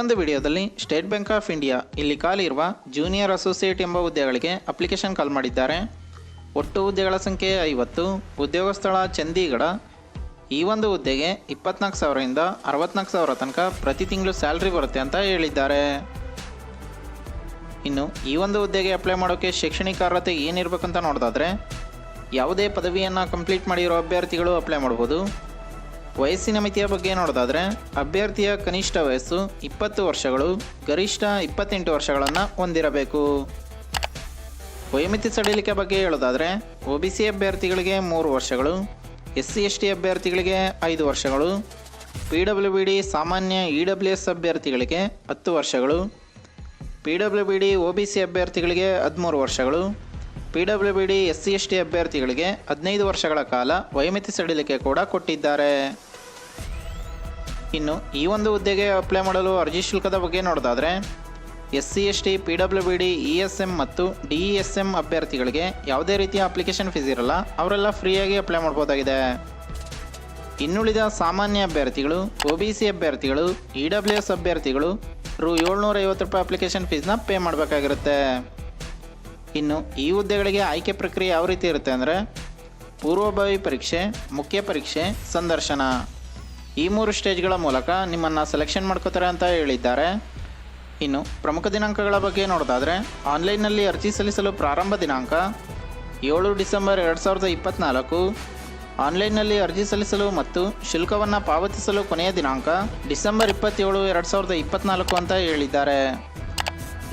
ಒಂದು ವಿಡಿಯೋದಲ್ಲಿ state Bank of India ಇಲ್ಲಿ ಖಾಲಿ ಇರುವ ಜೂನಿಯರ್ ಅಸೋಸಿಯೇಟ್ ಎಂಬ ಹುದ್ದೆಗಳಿಗೆ ಅಪ್ಲಿಕೇಶನ್ ಕಾಲ್ ಮಾಡಿದ್ದಾರೆ. ಒಟ್ಟು ಹುದ್ದೆಗಳ ಸಂಖ್ಯೆ ಐವತ್ತು ಉದ್ಯೋಗ ಸ್ಥಳ ಚಂಡೀಗಢ. ಈ ಒಂದು ಹುದ್ದೆಗೆ ಇಪ್ಪತ್ನಾಲ್ಕು ಸಾವಿರದಿಂದ ಅರವತ್ನಾಲ್ಕು ಸಾವಿರ ತನಕ ಪ್ರತಿ ತಿಂಗಳು ಸ್ಯಾಲ್ರಿ ಬರುತ್ತೆ ಅಂತ ಹೇಳಿದ್ದಾರೆ. ಇನ್ನು ಈ ಒಂದು ಹುದ್ದೆಗೆ ಅಪ್ಲೈ ಮಾಡೋಕ್ಕೆ ಶೈಕ್ಷಣಿಕ ಅರ್ಹತೆ ಏನಿರಬೇಕಂತ ನೋಡೋದಾದ್ರೆ, ಯಾವುದೇ ಪದವಿಯನ್ನು ಕಂಪ್ಲೀಟ್ ಮಾಡಿರೋ ಅಭ್ಯರ್ಥಿಗಳು ಅಪ್ಲೈ ಮಾಡ್ಬೋದು. ವಯಸ್ಸಿನ ಮಿತಿಯ ಬಗ್ಗೆ ನೋಡೋದಾದರೆ, ಅಭ್ಯರ್ಥಿಯ ಕನಿಷ್ಠ ವಯಸ್ಸು ಇಪ್ಪತ್ತು ವರ್ಷಗಳು, ಗರಿಷ್ಠ ಇಪ್ಪತ್ತೆಂಟು ವರ್ಷಗಳನ್ನು ಹೊಂದಿರಬೇಕು. ವಯೋಮಿತಿ ಸಡಿಲಿಕೆ ಬಗ್ಗೆ ಹೇಳೋದಾದರೆ ಒ ಬಿ ಸಿ ಅಭ್ಯರ್ಥಿಗಳಿಗೆ ಮೂರು ವರ್ಷಗಳು ಎಸ್ ಸಿ ಎಸ್ ಟಿ ಅಭ್ಯರ್ಥಿಗಳಿಗೆ ಐದು ವರ್ಷಗಳು ಪಿ ಡಬ್ಲ್ಯೂ ಬಿ ಡಿ ಸಾಮಾನ್ಯ ಇ ಡಬ್ಲ್ಯೂ ಎಸ್ ಅಭ್ಯರ್ಥಿಗಳಿಗೆ ಹತ್ತು ವರ್ಷಗಳು P W B D O B C ಅಭ್ಯರ್ಥಿಗಳಿಗೆ ಹದಿಮೂರು ವರ್ಷಗಳು P W B D, S C S T ಅಭ್ಯರ್ಥಿಗಳಿಗೆ ಹದಿನೈದು ವರ್ಷಗಳ ಕಾಲ ವಯೋಮಿತಿ ಸಡಿಲಿಕೆ ಕೂಡ ಕೊಟ್ಟಿದ್ದಾರೆ. ಇನ್ನು ಈ ಒಂದು ಹುದ್ದೆಗೆ ಅಪ್ಲೈ ಮಾಡಲು ಅರ್ಜಿ ಶುಲ್ಕದ ಬಗ್ಗೆ ನೋಡೋದಾದರೆ, S C S T, P W B D, E S M ಮತ್ತು ಡಿ ಇ ಎಸ್ ಎಂ ಅಭ್ಯರ್ಥಿಗಳಿಗೆ ಯಾವುದೇ ರೀತಿಯ ಅಪ್ಲಿಕೇಶನ್ ಫೀಸ್ ಇರಲ್ಲ, ಅವರೆಲ್ಲ ಫ್ರೀಯಾಗಿ ಅಪ್ಲೈ ಮಾಡ್ಬೋದಾಗಿದೆ. ಇನ್ನುಳಿದ ಸಾಮಾನ್ಯ ಅಭ್ಯರ್ಥಿಗಳು, ಒ ಬಿ ಸಿ ಅಭ್ಯರ್ಥಿಗಳು, ಇ ಡಬ್ಲ್ಯೂ ಎಸ್ ಅಭ್ಯರ್ಥಿಗಳು ರು ಏಳ್ನೂರ ಐವತ್ತು ರೂಪಾಯಿ ಅಪ್ಲಿಕೇಶನ್ ಫೀಸ್ನ ಪೇ ಮಾಡಬೇಕಾಗಿರುತ್ತೆ. ಇನ್ನು ಈ ಹುದ್ದೆಗಳಿಗೆ ಆಯ್ಕೆ ಪ್ರಕ್ರಿಯೆ ಯಾವ ರೀತಿ ಇರುತ್ತೆ ಅಂದರೆ ಪೂರ್ವಭಾವಿ ಪರೀಕ್ಷೆ, ಮುಖ್ಯ ಪರೀಕ್ಷೆ, ಸಂದರ್ಶನ. ಈ ಮೂರು ಸ್ಟೇಜ್ಗಳ ಮೂಲಕ ನಿಮ್ಮನ್ನು ಸೆಲೆಕ್ಷನ್ ಮಾಡ್ಕೋತಾರೆ ಅಂತ ಹೇಳಿದ್ದಾರೆ. ಇನ್ನು ಪ್ರಮುಖ ದಿನಾಂಕಗಳ ಬಗ್ಗೆ ನೋಡೋದಾದರೆ ಆನ್ಲೈನ್ನಲ್ಲಿ ಅರ್ಜಿ ಸಲ್ಲಿಸಲು ಪ್ರಾರಂಭ ದಿನಾಂಕ ಏಳು ಡಿಸೆಂಬರ್ ಎರಡು ಸಾವಿರದ ಇಪ್ಪತ್ತ್ನಾಲ್ಕು ಆನ್ಲೈನ್ನಲ್ಲಿ ಅರ್ಜಿ ಸಲ್ಲಿಸಲು ಮತ್ತು ಶುಲ್ಕವನ್ನು ಪಾವತಿಸಲು ಕೊನೆಯ ದಿನಾಂಕ ಡಿಸೆಂಬರ್ ಇಪ್ಪತ್ತೇಳು ಎರಡು ಸಾವಿರದ ಇಪ್ಪತ್ತ್ನಾಲ್ಕು ಅಂತ ಹೇಳಿದ್ದಾರೆ.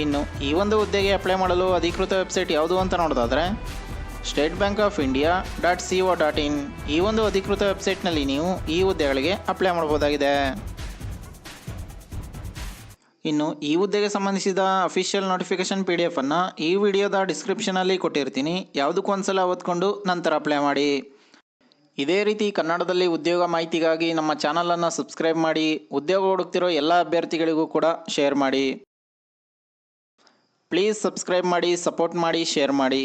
ಇನ್ನು ಈ ಒಂದು ಹುದ್ದೆಗೆ ಅಪ್ಲೈ ಮಾಡಲು ಅಧಿಕೃತ ವೆಬ್ಸೈಟ್ ಯಾವುದು ಅಂತ ನೋಡೋದಾದರೆ State Bank of India dot C O dot in ಈ ಒಂದು ಅಧಿಕೃತ ವೆಬ್ಸೈಟ್ನಲ್ಲಿ ನೀವು ಈ ಹುದ್ದೆಗಳಿಗೆ ಅಪ್ಲೈ ಮಾಡ್ಬೋದಾಗಿದೆ ಇನ್ನು ಈ ಹುದ್ದೆಗೆ ಸಂಬಂಧಿಸಿದ ಅಫಿಷಿಯಲ್ ನೋಟಿಫಿಕೇಶನ್ ಪಿ ಡಿ ಎಫನ್ನು ಈ ವಿಡಿಯೋದ ಡಿಸ್ಕ್ರಿಪ್ಷನಲ್ಲಿ ಕೊಟ್ಟಿರ್ತೀನಿ. ಯಾವುದಕ್ಕೂ ಒಂದ್ಸಲ ಓದ್ಕೊಂಡು ನಂತರ ಅಪ್ಲೈ ಮಾಡಿ. ಇದೇ ರೀತಿ ಕನ್ನಡದಲ್ಲಿ ಉದ್ಯೋಗ ಮಾಹಿತಿಗಾಗಿ ನಮ್ಮ ಚಾನಲನ್ನು ಸಬ್ಸ್ಕ್ರೈಬ್ ಮಾಡಿ, ಉದ್ಯೋಗ ಹುಡುಕ್ತಿರೋ ಎಲ್ಲ ಅಭ್ಯರ್ಥಿಗಳಿಗೂ ಕೂಡ ಶೇರ್ ಮಾಡಿ. ಪ್ಲೀಸ್ ಸಬ್ಸ್ಕ್ರೈಬ್ ಮಾಡಿ ಸಪೋರ್ಟ್ ಮಾಡಿ ಶೇರ್ ಮಾಡಿ.